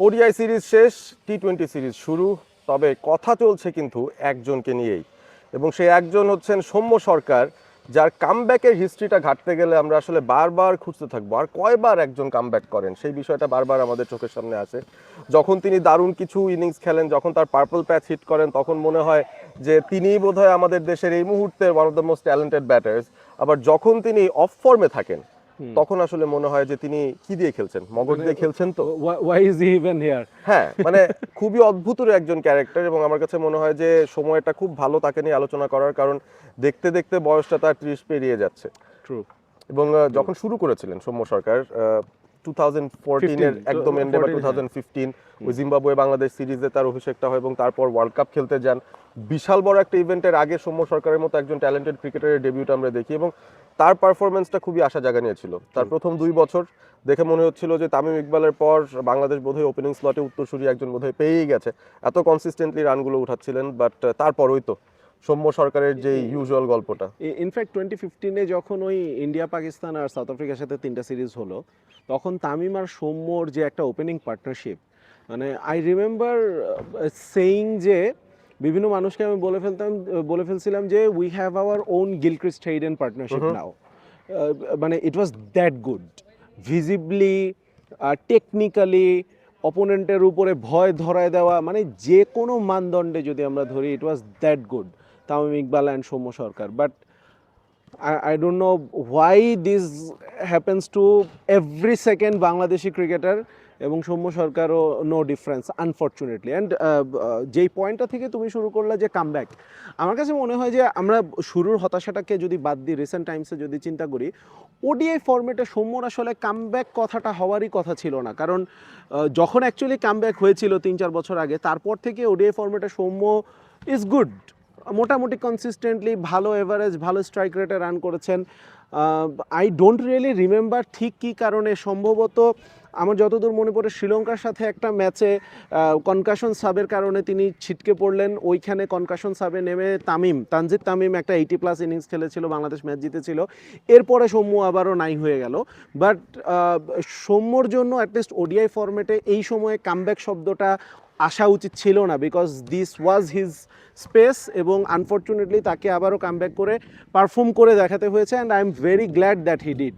ODI series শেষ T twenty series শুরু, তবে কথা চলছে কিন্তু একজনকে নিয়েই। এবং সেই একজন হচ্ছেন সৌম্য সরকার, যার কামব্যাকের হিস্ট্রিটা ঘাটতে গেলে আমরা আসলে বারবার খুঁজতে থাকব। আর কয়বার একজন কামব্যাক করেন, সেই বিষয়টা বারবার আমাদের চোখের সামনে আসে। যখন তিনি দারুণ কিছু ইনিংস খেলেন, যখন তার পার্পল প্যাচ হিট করেন, তখন মনে হয় যে তিনিই বোধহয় আমাদের দেশের এই মুহূর্তে one of the most talented batters আবার যখন তিনি অফ ফর্মে থাকেন তখন আসলে মনে হয় যে তিনি কি দিয়ে খেলছেন? মগজ দিয়ে খেলছেন তো? Is he even here? হ্যাঁ মানে খুবই অদ্ভুত একজন ক্যারেক্টার এবং আমার কাছে মনে হয় যে সময়টা খুব ভালো তাকে নিয়ে আলোচনা করার কারণ দেখতে দেখতে বয়সটা তার ত্রিশ পেরিয়ে যাচ্ছে। True. এবং যখন শুরু করেছিলেন সৌম্য সরকার টু থাউজেন্ড ফোরটিনের 15, একদম এন্ডে বা 14, টু থাউজেন্ড ফিফটিন ওই জিম্বাবুয়ে বাংলাদেশ সিরিজে তার অভিষেকটা হয় এবং তারপর ওয়ার্ল্ড কাপ খেলতে যান। বিশাল বড় একটা ইভেন্টের আগে সৌম্য সরকারের মতো একজন ট্যালেন্টেড ক্রিকেটারের ডেবিউট আমরা দেখি এবং তার পারফরমেন্সটা খুবই আশা জাগানিয়েছিল তার প্রথম দুই বছর দেখে মনে হচ্ছিল যে তামিম ইকবালের পর বাংলাদেশ বোধহয় ওপেনিং স্লটে উত্তরসূরি একজন বোধহয় পেয়েই গেছে। এত কনসিস্টেন্টলি রানগুলো উঠাচ্ছিলেন বাট তারপরই তো সৌম্য সরকারের যে ইউজুয়াল গল্পটা। ইনফ্যাক্ট টোয়েন্টি ফিফটিনে যখন ওই ইন্ডিয়া পাকিস্তান আর সাউথ আফ্রিকার সাথে তিনটা সিরিজ হলো তখন তামিম আর সৌম্যর যে একটা ওপেনিং পার্টনারশিপ মানে আই রিমেম্বার সেইং যে বিভিন্ন মানুষকে আমি বলে ফেলতাম বলে ফেলছিলাম যে we have our own Gilchrist Hayden partnership now মানে it was that good visibly technically অপোনেন্টের উপরে ভয় ধরায় দেওয়া মানে যে কোনো মানদণ্ডে যদি আমরা ধরি it was that good Tamim Iqbal and Soumya Sarkar. But I don't know why this happens to every second Bangladeshi cricketer এবং সৌম্য সরকারও নো ডিফারেন্স আনফর্চুনেটলি অ্যান্ড যেই পয়েন্টটা থেকে তুমি শুরু করলে যে কামব্যাক আমার কাছে মনে হয় যে আমরা শুরুর হতাশাটাকে যদি বাদ দিই রিসেন্ট টাইমসে যদি চিন্তা করি ওডিআই ফর্মেটে সৌম্যর আসলে কামব্যাক কথাটা হওয়ারই কথা ছিল না। কারণ যখন অ্যাকচুয়ালি কামব্যাক হয়েছিল তিন চার বছর আগে, তারপর থেকে ওডিআই ফর্মেটে সৌম্য ইজ গুড মোটামুটি কনসিস্টেন্টলি ভালো এভারেজ ভালো স্ট্রাইক রেটে রান করেছেন। আই ডোন্ট রিয়েলি রিমেম্বার ঠিক কী কারণে, সম্ভবত আমার যতদূর মনে পড়ে, শ্রীলঙ্কার সাথে একটা ম্যাচে কনকাশন সাবের কারণে তিনি ছিটকে পড়লেন। ওইখানে কনকাশন সাবে নেমে তামিম, তানজিদ তামিম একটা এইটি প্লাস ইনিংস খেলেছিল, বাংলাদেশ ম্যাচ জিতেছিল। এরপরে সৌম্য আবারও নাই হয়ে গেল। বাট সৌম্যর জন্য অ্যাটলিস্ট ওডিআই ফরম্যাটে এই সময়ে কামব্যাক শব্দটা আসা উচিত ছিল না because this was his space এবং আনফর্চুনেটলি তাকে আবারও কামব্যাক করে পারফর্ম করে দেখাতে হয়েছে and I am very glad that he did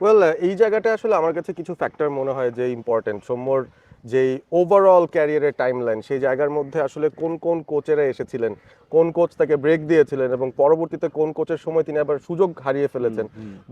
well এই জায়গাটা আসলে আমার কাছে কিছু ফ্যাক্টর মনে হয় যে ইম্পর্টেন্ট সৌম্যর যেই ওভারঅল ক্যারিয়ারের টাইমলাইন সেই জায়গার মধ্যে আসলে কোন কোন কোচেরা এসেছিলেন কোন কোচ তাকে ব্রেক দিয়েছিলেন এবং পরবর্তীতে কোন কোচের সময় তিনি আবার সুযোগ হারিয়ে ফেলেছেন।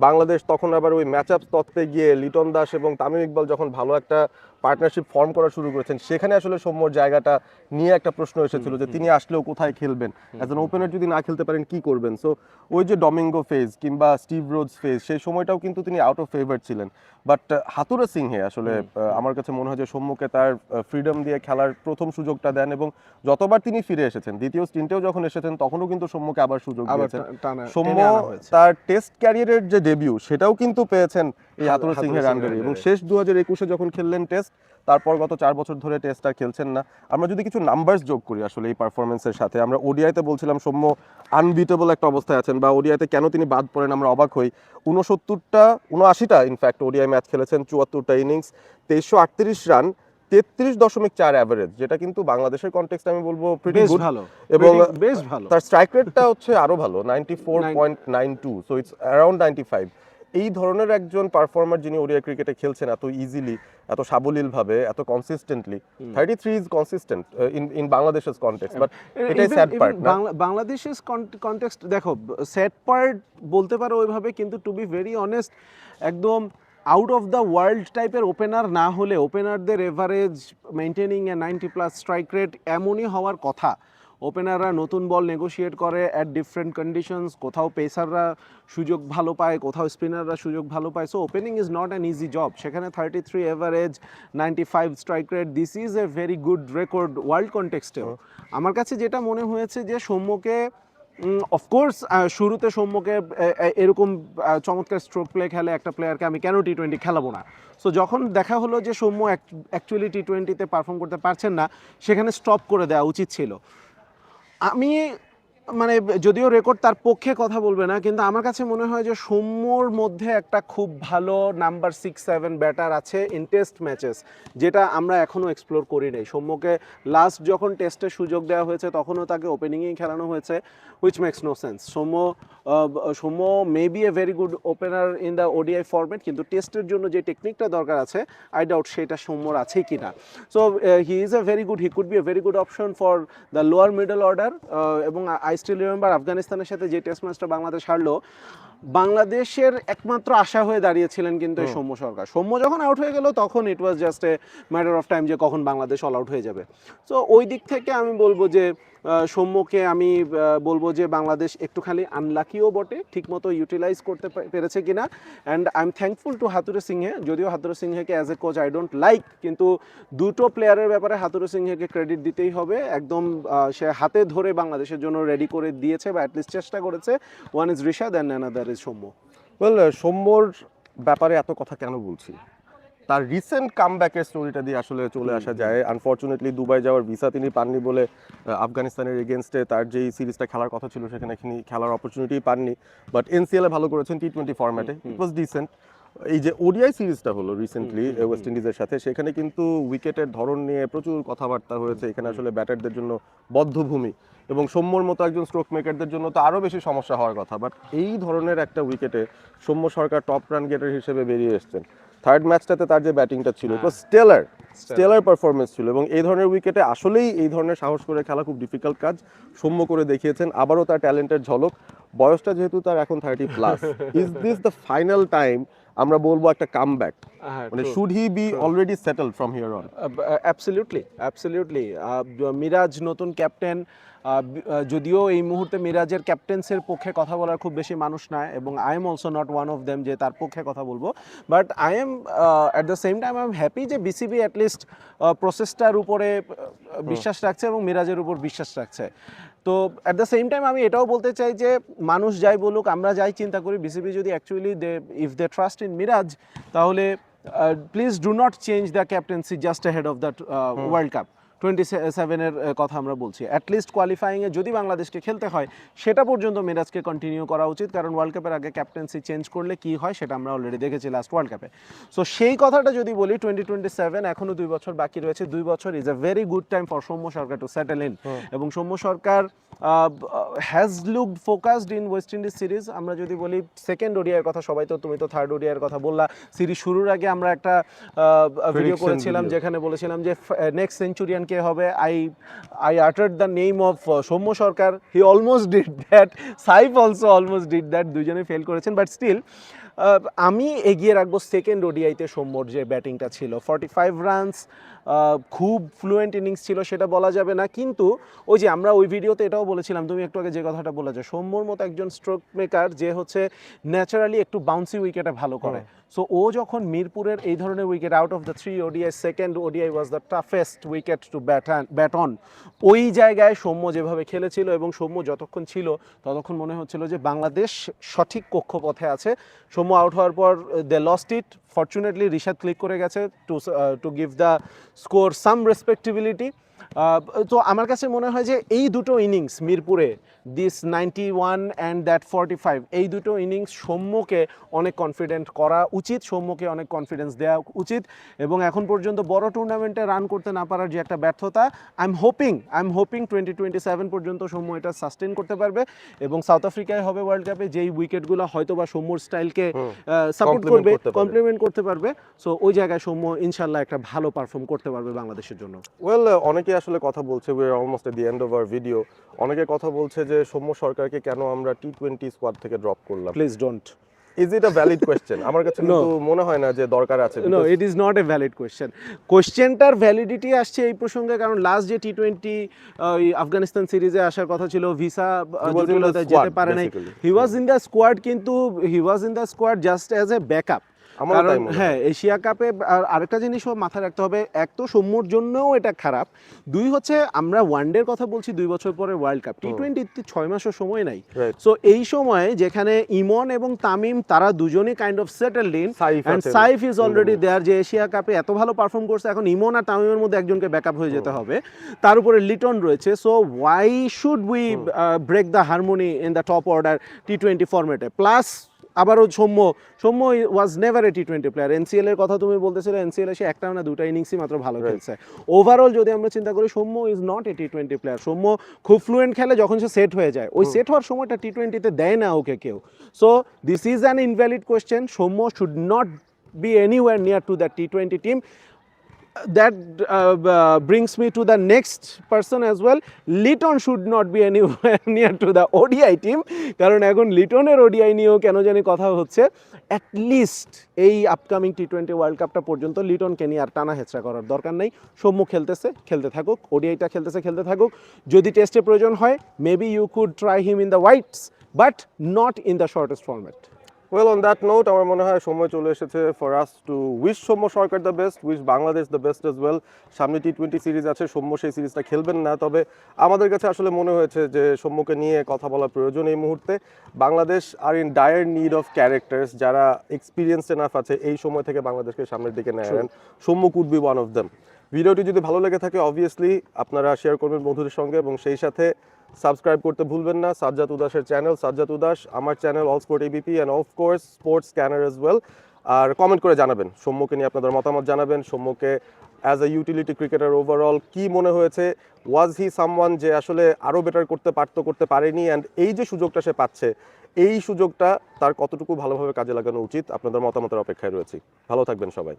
বাংলাদেশ তখন আবার ওই ম্যাচ আপ তত্ত্বে গিয়ে লিটন দাস এবং তামিম ইকবাল যখন ভালো একটা পার্টনারশিপ ফর্ম করা শুরু করেছেন সেখানে আসলে সৌম্যর জায়গাটা নিয়ে একটা প্রশ্ন এসেছিল যে তিনি আসলেও কোথায় খেলবেন? অ্যাজ অ্যান ওপেনার যদি না খেলতে পারেন কি করবেন? সো ওই যে ডমিঙ্গো ফেজ কিংবা স্টিভ রোজ ফেজ সেই সময়টাও কিন্তু তিনি আউট অফ ফেভার ছিলেন। বাট হাতুরা সিংহে আসলে আমার কাছে মনে হয় যে সৌম্যকে তার ফ্রিডম দিয়ে খেলার প্রথম সুযোগটা দেন এবং যতবার তিনি ফিরে এসেছেন দ্বিতীয় স্টিন্টেও যখন এসেছেন তখনও কিন্তু সৌম্যকে আবার সুযোগ দিয়েছেন। সৌম্য। তার টেস্ট ক্যারিয়ারের যে ডেবিউ সেটাও কিন্তু পেয়েছেন এই হাতুরা সিংহের আন্ডারে এবং শেষ দু হাজার একুশে যখন খেললেন টেস্ট তারপর গত চার বছর ধরে টেস্ট আর খেলছেন না। আমরা যদি কিছু নাম্বারস যোগ করি আসলে এই পারফরমেন্সের সাথে আমরা ওডিআইতে বলছিলাম সৌম্য আনবিটেবল একটা অবস্থায় আছেন বা ওডিআইতে কেন তিনি বাদ পড়েন আমরা অবাক হই। উনসত্তরটা উনআশিটা ইনফ্যাক্ট ওডিআই ম্যাচ খেলেছেন চুয়াত্তরটা ইনিংস তেইশশো আটত্রিশ রান তেত্রিশ দশমিক চার অ্যাভারেজ যেটা কিন্তু বাংলাদেশের কনটেক্সট আমি বলব প্রিটি বেশ গুড ভালো এবং বেশ ভালো। তার স্ট্রাইক রেটটা হচ্ছে আরও ভালো ninety four point nine two so it's around ninety five এই ধরনের একজন পারফর্মার যিনি ওডিআই ক্রিকেটে খেলছেন এত ইজিলি এত সাবলীল ভাবে এত consistently thirty three is consistent in in বাংলাদেশের কনটেক্সট বাট এটাই স্যাড পার্ট না? বাংলাদেশের কনটেক্সট দেখো স্যাড পার্ট বলতে পারো ওইভাবে কিন্তু টু বি ভেরি অনেস্ট একদম আউট অফ দ্য ওয়ার্ল্ড টাইপের ওপেনার না হলে ওপেনারদের average maintaining a ninety plus strike rate এমনই হওয়ার কথা। ওপেনাররা নতুন বল নেগোশিয়েট করে অ্যাট ডিফারেন্ট কন্ডিশনস কোথাও পেসাররা সুযোগ ভালো পায় কোথাও স্পিনাররা সুযোগ ভালো পায়। So opening is not an easy job সেখানে thirty three average ninety five strike rate this is a very good record world কন্টেক্সটেও আমার কাছে যেটা মনে হয়েছে যে সৌম্যকে অফকোর্স শুরুতে সৌম্যকে এরকম চমৎকার স্ট্রোক প্লে খেলে একটা প্লেয়ারকে আমি কেন টি টোয়েন্টি খেলাবো না? সো যখন দেখা হলো যে সৌম্য অ্যাকচুয়ালি টি টোয়েন্টিতে পারফর্ম করতে পারছেন না, সেখানে স্টপ করে দেওয়া উচিত ছিল। আমি মানে যদিও রেকর্ড তার পক্ষে কথা বলবে না, কিন্তু আমার কাছে মনে হয় যে সৌম্যর মধ্যে একটা খুব ভালো নাম্বার সিক্স সেভেন ব্যাটার আছে ইন টেস্ট ম্যাচেস যেটা আমরা এখনও এক্সপ্লোর করি নাই। সৌম্যকে লাস্ট যখন টেস্টে সুযোগ দেওয়া হয়েছে, তখনও তাকে ওপেনিংয়েই খেলানো হয়েছে which makes no sense Soumya Soumya may be a very good opener in the ODI format কিন্তু টেস্টের জন্য যে টেকনিকটা দরকার আছে আই ডাউট সেটা সৌম্যর আছে কি না so he is a very good he could be a very good option for the lower middle order এবং আই স্টিল রিমেম্বার আফগানিস্তানের সাথে যে টেস্ট ম্যাচটা বাংলাদেশ হারলো বাংলাদেশের একমাত্র আশা হয়ে দাঁড়িয়েছিলেন কিন্তু এই সৌম্য সরকার। সৌম্য যখন আউট হয়ে গেল তখন it was just a matter of time যে কখন বাংলাদেশ অল আউট হয়ে যাবে। সো ওই দিক থেকে আমি বলব যে সৌম্যকে আমি বলব যে বাংলাদেশ একটুখানি আনলাকিও বটে ঠিকমতো ইউটিলাইজ করতে পেরেছে কিনা। And I am thankful to Hathurusingha যদিও হাতুরে সিংহেকে as a coach I don't like কিন্তু দুটো প্লেয়ারের ব্যাপারে হাতুরে সিংহেকে ক্রেডিট দিতেই হবে। একদম সে হাতে ধরে বাংলাদেশের জন্য রেডি করে দিয়েছে বা অ্যাটলিস্ট চেষ্টা করেছে। One is Rishad and another is Soumya? Well সৌম্যর ব্যাপারে এত কথা কেন বলছি? তার রিসেন্ট কাম ব্যাকের স্টোরিটা দিয়ে আসলে চলে আসা যায়। আনফর্চুনেটলি দুবাই যাওয়ার ভিসা তিনি পাননি বলে আফগানিস্তানের এগেনস্টে তার যেই সিরিজটা খেলার কথা ছিল সেখানে তিনি খেলার অপরচুনিটি পাননি। বাট এনসিএলে ভালো করেছেন টি টোয়েন্টি ফর্ম্যাটে ইট ওয়াজ ডিসেন্ট এই যে ওডিআই সিরিজটা হলো রিসেন্টলি ওয়েস্ট ইন্ডিজের সাথে সেখানে কিন্তু উইকেটের ধরন নিয়ে প্রচুর কথাবার্তা হয়েছে। এখানে আসলে ব্যাটারদের জন্য বদ্ধভূমি এবং সৌম্যর মতো একজন স্ট্রোক মেকারদের জন্য তো আরও বেশি সমস্যা হওয়ার কথা। বাট এই ধরনের একটা উইকেটে Soumya Sarkar top run getter হিসেবে বেরিয়ে এসেছেন। থার্ড ম্যাচটাতে তার যে ব্যাটিংটা ছিল স্টেলার স্টেলার পারফরমেন্স ছিল এবং এই ধরনের উইকেটে আসলেই এই ধরনের সাহস করে খেলা খুব ডিফিকাল্ট কাজ সৌম্য করে দেখিয়েছেন। আবারও তার ট্যালেন্টের ঝলক। বয়সটা যেহেতু তার এখন thirty plus is this the final time আমরা বলব একটা কাম ব্যাক মানে should he be already settle from here on absolutely absolutely Miraz নতুন ক্যাপ্টেন যদিও এই মুহূর্তে মিরাজের ক্যাপ্টেন্সের পক্ষে কথা বলার খুব বেশি মানুষ না এবং I am also not one of them যে তার পক্ষে কথা বলব। But I am at the same time I am happy যে বিসিবি অ্যাটলিস্ট প্রসেসটার উপরে বিশ্বাস রাখছে এবং মিরাজের উপর বিশ্বাস রাখছে। তো অ্যাট দ্য সেম টাইম আমি এটাও বলতে চাই যে মানুষ যাই বলুক আমরা যাই চিন্তা করি বিসিবি যদি actually they if they trust in Miraz তাহলে please do not change the captaincy just head of that world cup twenty সেভেনের কথা আমরা বলছি। অ্যাটলিস্ট কোয়ালিফাইংয়ে যদি বাংলাদেশকে খেলতে হয় সেটা পর্যন্ত মিরাজকে কন্টিনিউ করা উচিত কারণ ওয়ার্ল্ড কাপের আগে ক্যাপ্টেন্সি চেঞ্জ করলে কি হয় সেটা আমরা অলরেডি দেখেছি লাস্ট ওয়ার্ল্ড কাপে সো সেই কথাটা যদি বলি টোয়েন্টি টোয়েন্টি সেভেন এখনও দুই বছর বাকি রয়েছে। দুই বছর is a very good time for Soumya Sarkar to settle in এবং Soumya Sarkar has looked focused in West Indies series আমরা যদি বলি সেকেন্ড ওডিয়ার কথা সবাই তো তুমি তো থার্ড ওডিয়ার কথা বললা। সিরিজ শুরুর আগে আমরা একটা ভিডিও করেছিলাম যেখানে বলেছিলাম যে নেক্সট সেঞ্চুরিয়ান কে হবে? I I uttered the name of Soumya Sarkar he almost did that Saif also almost did that দুজনে ফেল করেছেন বাট স্টিল আমি এগিয়ে রাখব সেকেন্ড ওডিআইতে সৌম্যর যে ব্যাটিংটা ছিল। ফর্টি ফাইভ রানস খুব ফ্লুয়েন্ট ইনিংস ছিল সেটা বলা যাবে না। কিন্তু ওই যে আমরা ওই ভিডিওতে এটাও বলেছিলাম তুমি একটু আগে যে কথাটা বলে যে সৌম্যর মতো একজন স্ট্রোক মেকার যে হচ্ছে ন্যাচারালি একটু বাউন্সি উইকেটে ভালো করে। সো ও যখন মিরপুরের এই ধরনের wicket out of the three ODI second ODI was the toughest wicket to bat bat on ওই জায়গায় সৌম্য যেভাবে খেলেছিল এবং সৌম্য যতক্ষণ ছিল, ততক্ষণ মনে হচ্ছিল যে বাংলাদেশ সঠিক কক্ষপথে আছে। সৌম্য আউট হওয়ার পর they lost it fortunately Rishad click করে গেছে to to give the score some respectability তো আমার কাছে মনে হয় যে এই দুটো ইনিংস মিরপুরে this ninety one and that forty five এই দুটো ইনিংস সৌম্যকে অনেক কনফিডেন্ট করা উচিত সৌম্যকে অনেক কনফিডেন্স দেওয়া উচিত এবং এখন পর্যন্ত বড় টুর্নামেন্টে রান করতে না পারার যে একটা ব্যর্থতা I am hoping I am hoping twenty twenty seven পর্যন্ত সৌম্য এটা সাস্টেন করতে পারবে এবং সাউথ আফ্রিকায় হবে ওয়ার্ল্ড কাপে যেই উইকেটগুলো হয়তো বা সৌম্যর স্টাইলকে সাপোর্ট করবে কমপ্লিমেন্ট করতে পারবে। সো ওই জায়গায় সৌম্য ইনশাল্লাহ একটা ভালো পারফর্ম করতে পারবে বাংলাদেশের জন্য। ওয়েল অনেকে আসলে কথা বলছে we are almost at the end of our video অনেকে কথা বলছে যে সৌম্য সরকারকে কেন আমরা টি টোয়েন্টি স্কোয়াড থেকে ড্রপ করলাম? Please don't is it a valid question আমার কাছে কিন্তু মনে হয় না যে দরকার আছে no it is not a valid question কোয়েশ্চেনটার validity আসছে এই প্রসঙ্গে কারণ লাস্ট যে টি টোয়েন্টি আফগানিস্তান সিরিজে আসার কথা ছিল ভিসা was যেতে পারে নাই। He was in the squad কিন্তু he was in the squad just as a backup হয়। এশিয়া কাপে আর আরেকটা জিনিসও মাথায় রাখতে হবে এক তো সৌম্যর জন্যও এটা খারাপ দুই হচ্ছে আমরা ওয়ানডের কথা বলছি দুই বছর পরে ওয়ার্ল্ড কাপ টি টোয়েন্টিতে ছয় মাসও সময় নাই. সো এই সময়ে যেখানে ইমন এবং তামিম তারা দুজনেই kind of settled in Saif and Saif is already there যে এশিয়া কাপে এত ভালো পারফর্ম করছে এখন ইমন আর তামিমের মধ্যে একজনকে ব্যাকআপ হয়ে যেতে হবে। তার উপরে লিটন রয়েছে so why should we break the harmony in the top order T twenty ফর্মেটে প্লাস আবারও Soumya Soumya was never a T twenty player NCL এর কথা তুমি বলতেছিলে এনসিএল এ সে একটা না দুটা ইনিংসই মাত্র ভালো খেলছে। ওভারঅল যদি আমরা চিন্তা করি Soumya is not a T twenty player Soumya খুব ফ্লুয়েন্ট খেলে যখন সে সেট হয়ে যায় ওই সেট হওয়ার সময়টা টি টোয়েন্টিতে দেয় না ওকে কেউ। So this is an invalid question Soumya should not be anywhere near to the T20 team. That uh, uh, brings me to the next person as well. Liton should not be anywhere near to the ODI team কারণ এখন লিটনের ODI নিয়েও কেন জানি কথা হচ্ছে। At least এই upcoming T twenty world কাপটা পর্যন্ত লিটনকে নিয়ে আর টানা হেঁচড়া করার দরকার নেই। সৌম্য খেলতেছে খেলতে থাকুক ওডিআইটা খেলতেছে খেলতে থাকুক। যদি টেস্টে প্রয়োজন হয় maybe you could try him in the whites but not in the shortest format well on that note আমার মনে হয় সময় চলে এসেছে for us to wish Soumya Sarkar the best wish Bangladesh the best as well সামনে T twenty series আছে সৌম্য সেই সিরিজটা খেলবেন না তবে আমাদের কাছে আসলে মনে হয়েছে যে সৌম্যকে নিয়ে কথা বলা প্রয়োজন এই মুহূর্তে। Bangladesh are in dire need of characters যারা এক্সপিরিয়েন্স এনাফ আছে এই সময় থেকে বাংলাদেশকে সামনের দিকে নিয়ে Soumya could be one of them ভিডিওটি যদি ভালো লেগে থাকে অবভিয়াসলি আপনারা শেয়ার করবেন বন্ধুদের সঙ্গে এবং সেই সাথে সাবস্ক্রাইব করতে ভুলবেন না। সাজ্জাদ উদাসের চ্যানেল সাজ্জাদ উদাস, আমার channel all sport ABP and of course sports scanner as well R comment করে জানাবেন, সৌম্যকে নিয়ে আপনাদের মতামত জানাবেন, সৌম্যকে as a utility cricketer overall কি মনে হয়েছে? ওয়াজ হি সামওয়ান যে আসলে আরও বেটার করতে পারতো, করতে পারেনি? অ্যান্ড এই যে সুযোগটা সে পাচ্ছে, এই সুযোগটা তার কতটুকু ভালোভাবে কাজে লাগানো উচিত? আপনাদের মতামতের অপেক্ষায় রয়েছি। ভালো থাকবেন সবাই।